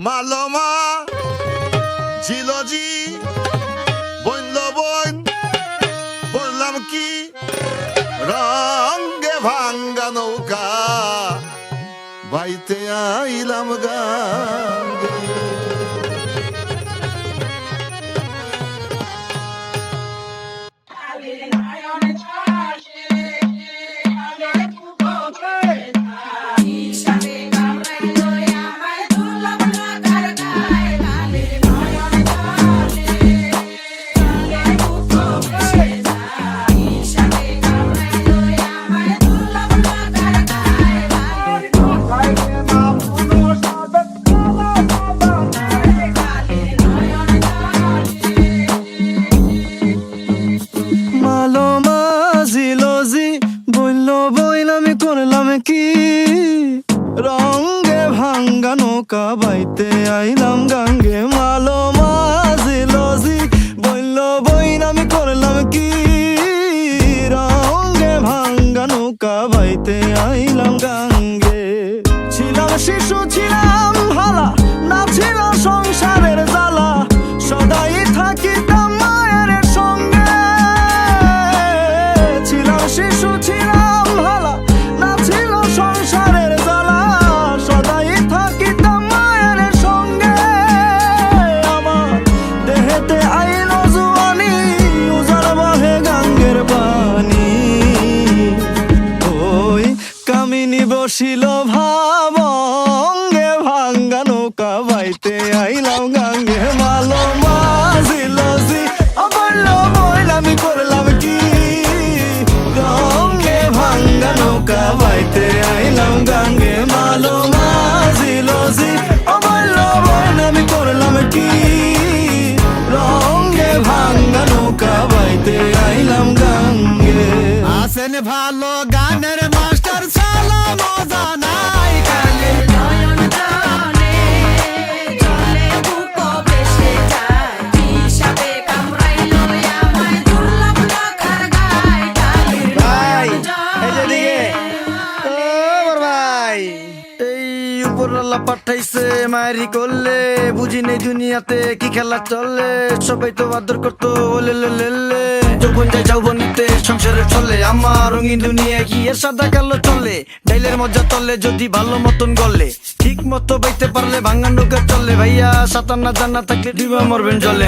মালমা জিলজি বইল বইন বললাম কি? রঙ্গে ভাঙ্গা নৌকা বাইতে আইলাম গাঙ্গে রঙ্গে ভাঙ্গা নৌকা বাইতে আইলাম গাঙ্গে মালো নৌকা বাইতে আইলাম Tracy. মারি করলে, বুঝি নেই দুনিয়াতে কি খেলা চলে। সবাই তো আদর করতো, ওলে লে লে লে। যৌবন যায় সংসারে চলে। আমার রঙিন দুনিয়া কি সাদা কালো চলে? ডাইলের মজা তলে, যদি ভালো মতন গলে। ঠিক মতো বাইতে পারলে ভাঙা নৌকা চলে। ভাইয়া, সাঁতার না জানা থাকলে ডিবা মরবেন জলে।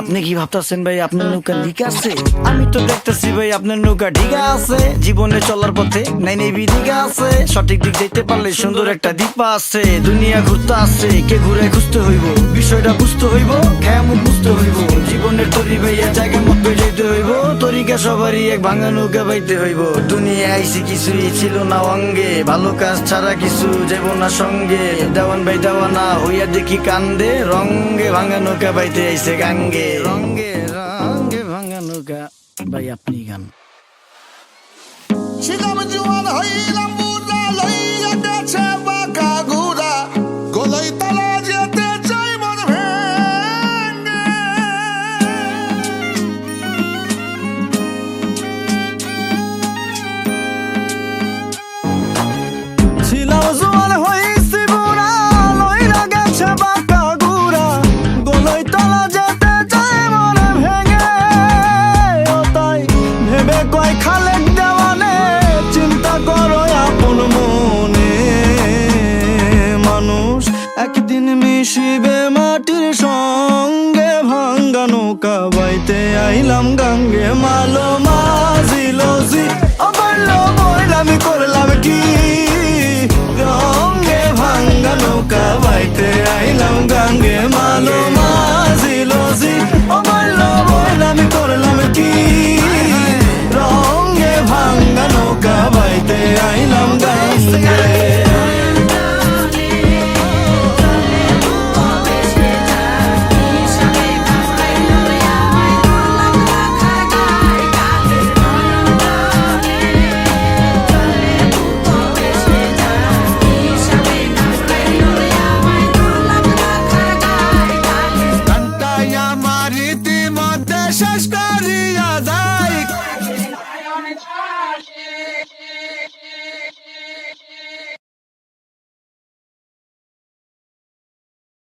আপনি কি ভাবতেছেন ভাই, আপনার নৌকা লিক আছে? আমি তো দেখতেছি ভাই, আপনার নৌকা ঠিক আছে। জীবনে চলার পথে নাই নেই বিদিকা আছে। সঠিক দিক যেতে পারলে সুন্দর একটা দ্বীপ আছে। দুনিয়া ঘুরতে আছে কে ঘুরে খুঁজতে হইব। বিষয়টা বুঝতে হইব খেয়া মুখ বুঝতে হইব। জীবনের তরি ভাইয়া জায়গা মতো যেতে হইব, তরিকা সবারই এক ভাঙা নৌকা বাইতে হইব। দুনিয়া আইসি কিছুই ছিল না অঙ্গে, ভালো কাজ ছাড়া কিছু যাব না সঙ্গে। দেওয়ান ভাই দেওয়ানা হইয়া দেখি কান্দে, রঙ্গে ভাঙা নৌকা বাইতে আইসে গাঙ্গে। রঙ্গে রঙ্গে ভাঙা নৌকা, ভাই আপনি গান। ছিলাম জোয়ান হইলাম। মিশিবে মাটির সঙ্গে ভাঙ্গা নৌকা বাইতে আইলাম গাঙ্গে মালো মাজিলো জি। বলল বইল আমি করলাম কি